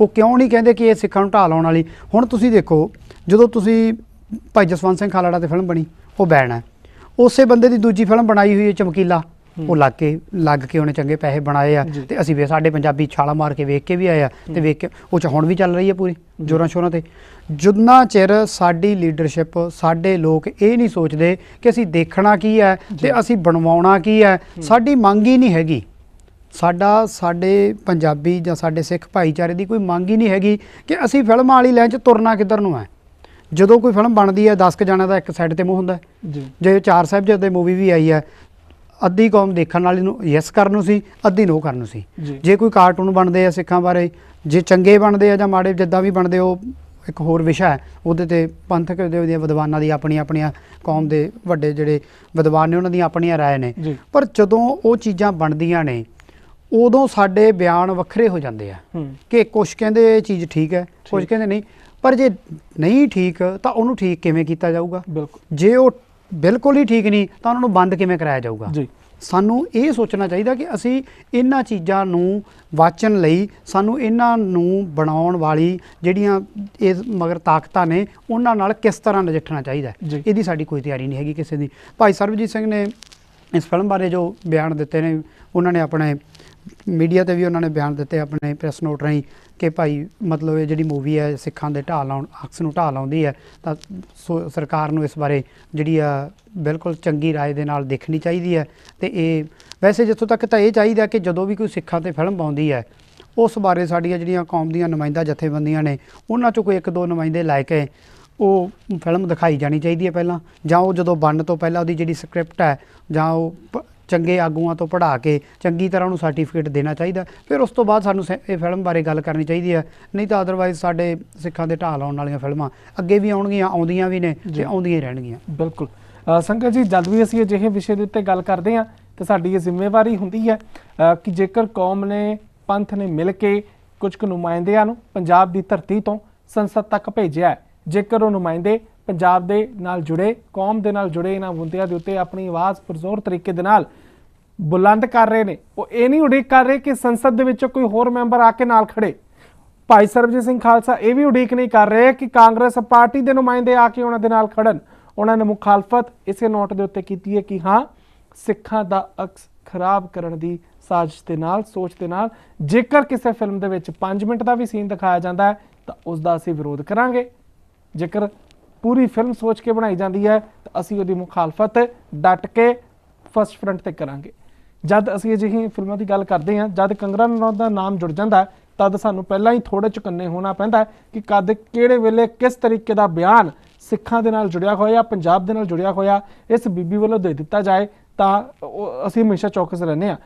ਉਹ ਕਿਉਂ ਨਹੀਂ ਕਹਿੰਦੇ ਕਿ ਇਹ ਸਿੱਖਾਂ ਨੂੰ ਢਾਲ ਲਾਉਣ ਵਾਲੀ? ਹੁਣ ਤੁਸੀਂ ਦੇਖੋ ਜਦੋਂ ਤੁਸੀਂ ਭਾਈ ਜਸਵੰਤ ਸਿੰਘ ਖਾਲੜਾ ਤੇ ਫਿਲਮ ਬਣੀ ਉਹ ਹੈ। ਉਸੇ ਬੰਦੇ ਦੀ ਦੂਜੀ ਫਿਲਮ ਬਣਾਈ ਹੋਈ ਹੈ ਚਮਕੀਲਾ। ਉਹ ਲੱਗ ਕੇ ਲੱਗ ਕੇ ਉਹਨੇ ਚੰਗੇ ਪੈਸੇ ਬਣਾਏ ਆ। ਤੇ ਅਸੀਂ ਵੀ ਸਾਡੇ ਪੰਜਾਬੀ ਛਾਲਾ ਮਾਰ ਕੇ ਵੇਖ ਕੇ ਵੀ ਆਏ ਆ ਤੇ ਵੇਖ ਕੇ ਉਹ ਚ ਹੁਣ ਵੀ ਚੱਲ ਰਹੀ ਹੈ ਪੂਰੀ ਜੋਰਾਂ ਸ਼ੋਰਾਂ ਤੇ। ਜਿੰਨਾ ਚਿਰ ਸਾਡੀ ਲੀਡਰਸ਼ਿਪ ਸਾਡੇ ਲੋਕ ਇਹ ਨਹੀਂ ਸੋਚਦੇ ਕਿ ਅਸੀਂ ਦੇਖਣਾ ਕੀ ਹੈ ਤੇ ਅਸੀਂ ਬਣਵਾਉਣਾ ਕੀ ਹੈ। ਸਾਡੀ ਮੰਗ ਹੀ ਨਹੀਂ ਹੈਗੀ। ਸਾਡਾ ਸਾਡੇ ਪੰਜਾਬੀ ਜਾਂ ਸਾਡੇ ਸਿੱਖ ਭਾਈਚਾਰੇ ਦੀ ਕੋਈ ਮੰਗ ਹੀ ਨਹੀਂ ਹੈਗੀ ਕਿ ਅਸੀਂ ਫਿਲਮਾਂ ਵਾਲੀ ਲਾਈਨ 'ਚ ਤੁਰਨਾ ਕਿੱਧਰ ਨੂੰ ਹੈ। ਜਦੋਂ ਕੋਈ ਫਿਲਮ ਬਣਦੀ ਹੈ 10 ਕ ਜਣਿਆਂ ਦਾ ਇੱਕ ਸਾਈਡ ਤੇ ਮੂੰਹ ਹੁੰਦਾ। ਜੀ। ਜੇ ਚਾਰ ਸਾਹਿਬਜ਼ਾਦੇ ਮੂਵੀ ਵੀ ਆਈ ਹੈ ਅੱਧੀ ਕੌਮ ਦੇਖਣ ਵਾਲੀ ਨੂੰ ਯੈਸ ਕਰਨ ਨੂੰ ਸੀ ਅੱਧੀ ਨੋ ਕਰਨ ਨੂੰ ਸੀ। ਜੀ। ਕੋਈ ਕਾਰਟੂਨ ਬਣਦੇ ਆ ਸਿੱਖਾਂ ਬਾਰੇ ਜੇ ਚੰਗੇ ਬਣਦੇ ਆ ਜਾਂ ਮਾੜੇ ਜਿੱਦਾਂ ਵੀ ਬਣਦੇ ਉਹ ਇੱਕ ਹੋਰ ਵਿਸ਼ਾ ਹੈ। ਉਹਦੇ ਤੇ ਪੰਥਕ ਦੇ ਵਿਦਵਾਨਾਂ ਦੀ ਆਪਣੀ ਆਪਣੀਆਂ ਕੌਮ ਦੇ ਵੱਡੇ ਜਿਹੜੇ ਵਿਦਵਾਨ ਨੇ ਉਹਨਾਂ ਦੀਆਂ ਆਪਣੀਆਂ ਰਾਏ ਨੇ। ਪਰ ਜਦੋਂ ਉਹ ਚੀਜ਼ਾਂ ਬਣਦੀਆਂ ਨੇ ਉਦੋਂ ਸਾਡੇ ਬਿਆਨ ਵੱਖਰੇ ਹੋ ਜਾਂਦੇ ਆ ਕਿ ਕੁਝ ਕਹਿੰਦੇ ਇਹ ਚੀਜ਼ ਠੀਕ ਹੈ ਕੁਝ। ਕਹਿੰਦੇ ਨਹੀਂ। ਪਰ ਜੇ ਨਹੀਂ ਠੀਕ ਤਾਂ ਉਹਨੂੰ ਠੀਕ ਕਿਵੇਂ ਕੀਤਾ ਜਾਊਗਾ? ਜੇ ਉਹ ਬਿਲਕੁਲ ਹੀ ਠੀਕ ਨਹੀਂ ਤਾਂ ਉਹਨਾਂ ਨੂੰ ਬੰਦ ਕਿਵੇਂ ਕਰਾਇਆ ਜਾਊਗਾ? ਜੀ। ਸਾਨੂੰ ਇਹ ਸੋਚਣਾ ਚਾਹੀਦਾ ਕਿ ਅਸੀਂ ਇਹਨਾਂ ਚੀਜ਼ਾਂ ਨੂੰ ਵਾਚਣ ਲਈ ਸਾਨੂੰ ਇਹਨਾਂ ਨੂੰ ਬਣਾਉਣ ਵਾਲੀ ਜਿਹੜੀਆਂ ਇਹ ਮਗਰ ਤਾਕਤਾਂ ਨੇ ਉਹਨਾਂ ਨਾਲ ਕਿਸ ਤਰ੍ਹਾਂ ਨਜਿੱਠਣਾ ਚਾਹੀਦਾ। ਇਹਦੀ ਸਾਡੀ ਕੋਈ ਤਿਆਰੀ ਨਹੀਂ ਹੈਗੀ ਕਿਸੇ ਦੀ। ਭਾਈ ਸਰਬਜੀਤ ਸਿੰਘ ਨੇ ਇਸ ਫਿਲਮ ਬਾਰੇ ਜੋ ਬਿਆਨ ਦਿੱਤੇ ਨੇ ਉਹਨਾਂ ਨੇ ਆਪਣੇ ਮੀਡੀਆ ਤੇ ਵੀ ਉਹਨਾਂ ਨੇ ਬਿਆਨ ਦਿੱਤੇ ਆਪਣੇ ਪ੍ਰੈਸ ਨੋਟ ਰਾਹੀਂ ਕਿ ਭਾਈ ਮਤਲਬ ਇਹ ਜਿਹੜੀ ਮੂਵੀ ਹੈ ਸਿੱਖਾਂ ਦੇ ਢਾਲ ਲਾਉਣ, ਅਕਸ ਨੂੰ ਢਾਹ ਲਾਉਂਦੀ ਹੈ, ਤਾਂ ਸੋ- ਸਰਕਾਰ ਨੂੰ ਇਸ ਬਾਰੇ ਜਿਹੜੀ ਆ ਬਿਲਕੁਲ ਚੰਗੀ ਰਾਏ ਦੇ ਨਾਲ ਦੇਖਣੀ ਚਾਹੀਦੀ ਹੈ। ਤੇ ਇਹ ਵੈਸੇ ਜਿੱਥੋਂ ਤੱਕ ਤਾਂ ਇਹ ਚਾਹੀਦਾ ਕਿ ਜਦੋਂ ਵੀ ਕੋਈ ਸਿੱਖਾਂ ਤੇ ਫਿਲਮ ਪਾਉਂਦੀ ਹੈ, ਉਸ ਬਾਰੇ ਸਾਡੀਆਂ ਜਿਹੜੀਆਂ ਕੌਮ ਦੀਆਂ ਨੁਮਾਇੰਦਾ ਜਥੇਬੰਦੀਆਂ ਨੇ, ਉਹਨਾਂ ਚੋਂ ਕੋਈ ਇੱਕ ਦੋ ਨੁਮਾਇੰਦੇ ਲੈ ਕੇ ਉਹ ਫਿਲਮ ਦਿਖਾਈ ਜਾਣੀ ਚਾਹੀਦੀ ਹੈ ਪਹਿਲਾਂ, ਜਾਂ ਉਹ ਜਦੋਂ ਬਣਨ ਤੋਂ ਪਹਿਲਾਂ ਉਹਦੀ ਜਿਹੜੀ ਸਕ੍ਰਿਪਟ ਹੈ, ਜਾਂ ਉਹ ਪ- ਚੰਗੇ ਆਗੂਆਂ ਤੋਂ ਪੜ੍ਹਾ ਕੇ ਚੰਗੀ ਤਰ੍ਹਾਂ ਉਹਨੂੰ ਸਰਟੀਫਿਕੇਟ ਦੇਣਾ ਚਾਹੀਦਾ। ਫਿਰ ਉਸ ਤੋਂ ਬਾਅਦ ਸਾਨੂੰ ਸ- ਇਹ ਫਿਲਮ ਬਾਰੇ ਗੱਲ ਕਰਨੀ ਚਾਹੀਦੀ ਹੈ। ਨਹੀਂ ਤਾਂ ਅਦਰਵਾਈਜ਼ ਸਾਡੇ ਸਿੱਖਾਂ ਦੇ ਢਾਲ ਆਉਣ ਵਾਲੀਆਂ ਫਿਲਮਾਂ ਅੱਗੇ ਵੀ ਆਉਣਗੀਆਂ ਆਉਂਦੀਆਂ ਵੀ ਨੇ ਜੀ। ਤੇ ਆਉਂਦੀਆਂ ਹੀ ਰਹਿਣਗੀਆਂ। ਬਿਲਕੁਲ। ਅ, ਸੰਗਤ ਜੀ ਜਦ ਵੀ ਅਸੀਂ ਅਜਿਹੇ ਵਿਸ਼ੇ ਦੇ ਉੱਤੇ ਗੱਲ ਕਰਦੇ ਹਾਂ ਤੇ ਸਾਡੀ ਇਹ ਜ਼ਿੰਮੇਵਾਰੀ ਹੁੰਦੀ ਹੈ ਅ, ਕਿ ਜੇਕਰ ਕੌਮ ਨੇ ਪੰਥ ਨੇ ਮਿਲ ਕੇ ਕੁਝ ਕੁ ਨੁਮਾਇੰਦਿਆਂ ਨੂੰ ਪੰਜਾਬ ਦੀ ਧਰਤੀ ਤੋਂ ਸੰਸਦ ਤੱਕ ਭੇਜਿਆ ਹੈ ਜੇਕਰ ਉਹ ਨੁਮਾਇੰਦੇ ਪੰਜਾਬ ਦੇ ਨਾਲ ਜੁੜੇ, ਕੌਮ ਦੇ ਨਾਲ ਜੁੜੇ ਇਹਨਾਂ ਮੁੱਦਿਆਂ ਦੇ ਉੱਤੇ ਆਪਣੀ ਆਵਾਜ਼ ਪੁਰਜ਼ੋਰ ਤਰੀਕੇ ਦੇ ਨਾਲ ਬੁਲੰਦ ਕਰ ਰਹੇ ਨੇ। ਉਹ ਇਹ ਨਹੀਂ ਉਡੀਕ ਕਰ ਰਹੇ ਕਿ ਸੰਸਦ ਦੇ ਵਿੱਚੋਂ ਕੋਈ ਹੋਰ ਮੈਂਬਰ ਆ ਕੇ ਨਾਲ ਖੜੇ। ਭਾਈ ਸਰਬਜੀਤ ਸਿੰਘ ਖਾਲਸਾ ਇਹ ਵੀ ਉਡੀਕ ਨਹੀਂ ਕਰ ਰਹੇ ਕਿ ਕਾਂਗਰਸ ਪਾਰਟੀ ਦੇ ਨੁਮਾਇੰਦੇ ਆ ਕੇ ਉਹਨਾਂ ਦੇ ਨਾਲ ਖੜਨ। ਉਹਨਾਂ ਨੇ ਮੁਖਾਲਫਤ ਇਸੇ ਨੋਟ ਦੇ ਉੱਤੇ ਕੀਤੀ ਹੈ ਕਿ ਹਾਂ, ਸਿੱਖਾਂ ਦਾ ਅਕਸ ਖਰਾਬ ਕਰਨ ਦੀ ਸਾਜ਼ਿਸ਼ ਦੇ ਨਾਲ, ਸੋਚ ਦੇ ਨਾਲ, ਜੇਕਰ ਕਿਸੇ ਫਿਲਮ ਦੇ ਵਿੱਚ 5 ਮਿੰਟ ਦਾ ਵੀ ਸੀਨ ਦਿਖਾਇਆ ਜਾਂਦਾ ਹੈ, ਤਾਂ ਉਸ ਦਾ ਅਸੀਂ ਵਿਰੋਧ ਕਰਾਂਗੇ। ਜੇਕਰ ਪੂਰੀ ਫਿਲਮ ਸੋਚ ਕੇ ਬਣਾਈ ਜਾਂਦੀ ਹੈ, ਤਾਂ ਅਸੀਂ ਉਹਦੀ ਮੁਖਾਲਫਤ ਡਟ ਕੇ ਫਸਟ ਫਰੰਟ ਤੇ ਕਰਾਂਗੇ। ਜਦ ਅਸੀਂ ਅਜਿਹੀ ਫਿਲਮਾਂ ਦੀ ਗੱਲ ਕਰਦੇ ਹਾਂ, ਜਦ ਕੰਗਰਾ ਰਣੌਤ ਦਾ ਨਾਮ ਜੁੜ ਜਾਂਦਾ, ਤਦ ਸਾਨੂੰ ਪਹਿਲਾਂ ਹੀ ਥੋੜੇ ਚੁਕੰਨੇ ਹੋਣਾ ਪੈਂਦਾ ਕਿ ਕਦ ਕਿਹੜੇ ਵੇਲੇ ਕਿਸ ਤਰੀਕੇ ਦਾ ਬਿਆਨ ਸਿੱਖਾਂ ਦੇ ਨਾਲ ਜੁੜਿਆ ਹੋਇਆ, ਪੰਜਾਬ ਦੇ ਨਾਲ ਜੁੜਿਆ ਹੋਇਆ, ਇਸ ਬੀਬੀ ਵੱਲੋਂ ਦੇ ਦਿੱਤਾ ਜਾਏ, ਤਾਂ ਉਹ- ਅਸੀਂ ਹਮੇਸ਼ਾ ਚੌਕਸ ਰਹਿੰਦੇ ਹਾਂ।